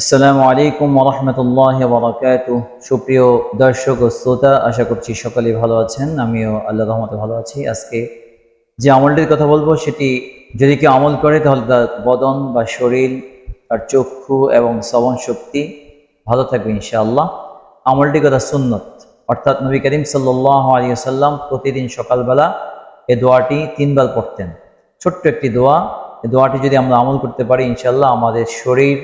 আসসালামু আলাইকুম ওরহমতুল্লাহ বরাকাত সুপ্রিয় দর্শক ও শ্রোতা, আশা করছি সকলে ভালো আছেন। আমিও আল্লাহ রহমতে ভালো আছি। আজকে যে আমলটির কথা বলব, সেটি যদি কেউ আমল করে, তাহলে তার বদন বা শরীর, তার চক্ষু এবং শ্রবণ শক্তি ভালো থাকবে ইনশাআল্লাহ। আমলটি কথা সুন্নত। অর্থাৎ নবী করিম সাল্লাহ আলিয়াল্লাম প্রতিদিন সকালবেলা এ দোয়াটি তিনবার পড়তেন। ছোট্ট একটি দোয়া। এই দোয়াটি যদি আমরা আমল করতে পারি, ইনশাআল্লাহ আমাদের শরীর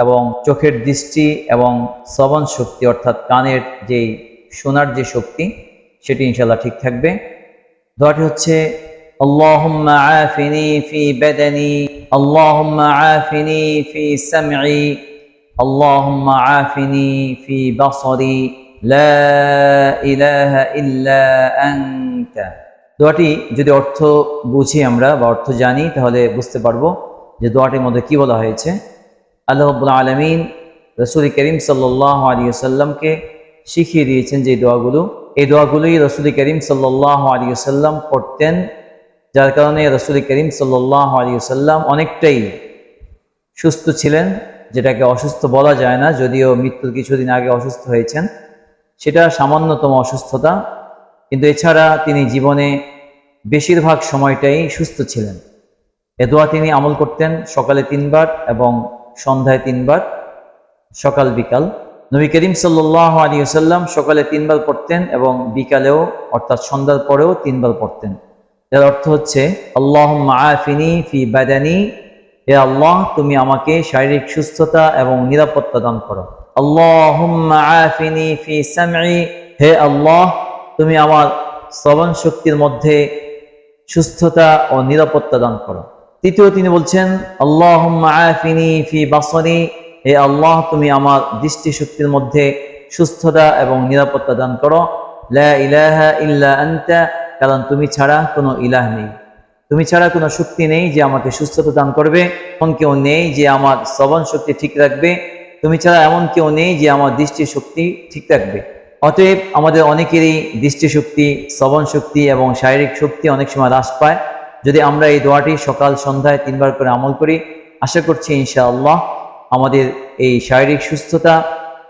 এবং চোখের দৃষ্টি এবং শ্রবণ শক্তি অর্থাৎ কানের যেই শোনার যে শক্তি সেটি ইনশাল্লাহ ঠিক থাকবে দোয়াটি হচ্ছে اللهم عافني في بدني اللهم عافني في سمعي اللهم عافني في بصري لا إله إلا أنت দোয়াটি যদি অর্থ বুঝি আমরা বা অর্থ জানি তাহলে বুঝতে পারবো যে দোয়াটির মধ্যে কি বলা হয়েছে আল্লাহ রব্বুল আলমিন রসুল করিম সাল্লাহ আলিয়াল্লামকে শিখিয়ে দিয়েছেন যে দোয়াগুলো। এই দোয়াগুলোই রসুল করিম সাল্লাহ আলিয়াল্লাম পড়তেন, যার কারণে রসুল করিম সাল্লাহ আলিয়াল্লাম অনেকটাই সুস্থ ছিলেন, যেটাকে অসুস্থ বলা যায় না, যদিও মৃত্যুর কিছুদিন আগে অসুস্থ হয়েছেন। সেটা সামান্যতম অসুস্থতা, কিন্তু এছাড়া তিনি জীবনে বেশিরভাগ সময়টাই সুস্থ ছিলেন। এ দোয়া তিনি আমল করতেন সকালে তিনবার এবং সন্ধ্যায় তিনবার, সকাল, বিকাল। নবী করিম সাল্লাহ আলী সাল্লাম সকালে তিনবার পড়তেন এবং বিকালেও, অর্থাৎ সন্ধ্যার পরেও তিনবার পড়তেন। এর অর্থ হচ্ছে আল্লাহ মাআফিনি ফি বাদানি, হে আল্লাহ, তুমি আমাকে শারীরিক সুস্থতা এবং নিরাপত্তা দান করো। আল্লাহ মাআফিনি ফি সামঈ, হে আল্লাহ, তুমি আমার শ্রবণ শক্তির মধ্যে সুস্থতা ও নিরাপত্তা দান করো। তৃতীয় তিনি বলছেন আল্লাহ ফি হে আল্লাহ, তুমি আমার দৃষ্টিশক্তির মধ্যে সুস্থতা এবং নিরাপত্তা দান করো। লা ইলাহা কারণ তুমি ছাড়া কোনো ইলাহ নেই। তুমি ছাড়া কোনো শক্তি নেই যে আমাকে সুস্থতা দান করবে। এমন কেউ নেই যে আমার শ্রবণ শক্তি ঠিক রাখবে। তুমি ছাড়া এমন কেউ নেই যে আমার দৃষ্টিশক্তি ঠিক রাখবে। অতএব আমাদের অনেকেরই দৃষ্টিশক্তি, শ্রবণ শক্তি এবং শারীরিক শক্তি অনেক সময় হ্রাস পায়। যদি আমরা এই দোয়াটি সকাল সন্ধ্যায় তিনবার করে আমল করি, আশা করছি ইনশাআল্লাহ আমাদের এই শারীরিক সুস্থতা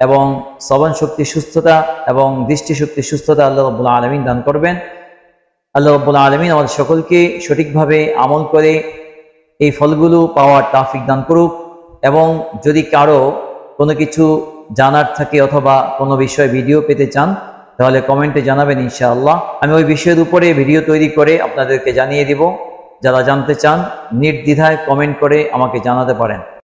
এবং শ্রবণ শক্তির সুস্থতা এবং দৃষ্টিশক্তির সুস্থতা আল্লাহ রব্বুল্লা আলমিন দান করবেন। আল্লাহ রব্বুল্লা আলমিন আমাদের সকলকে সঠিকভাবে আমল করে এই ফলগুলো পাওয়ার তাফিক দান করুক এবং যদি কারও কোনো কিছু জানার থাকে অথবা কোনো বিষয়ে ভিডিও পেতে চান তাহলে কমেন্টে জানাবেন ইনশাআল্লাহ। আমি ওই বিষয়ের উপরে ভিডিও তৈরি করে আপনাদেরকে জানিয়ে দিব। যারা জানতে চান, নির্দ্বিধায় কমেন্ট করে আমাকে জানাতে পারেন।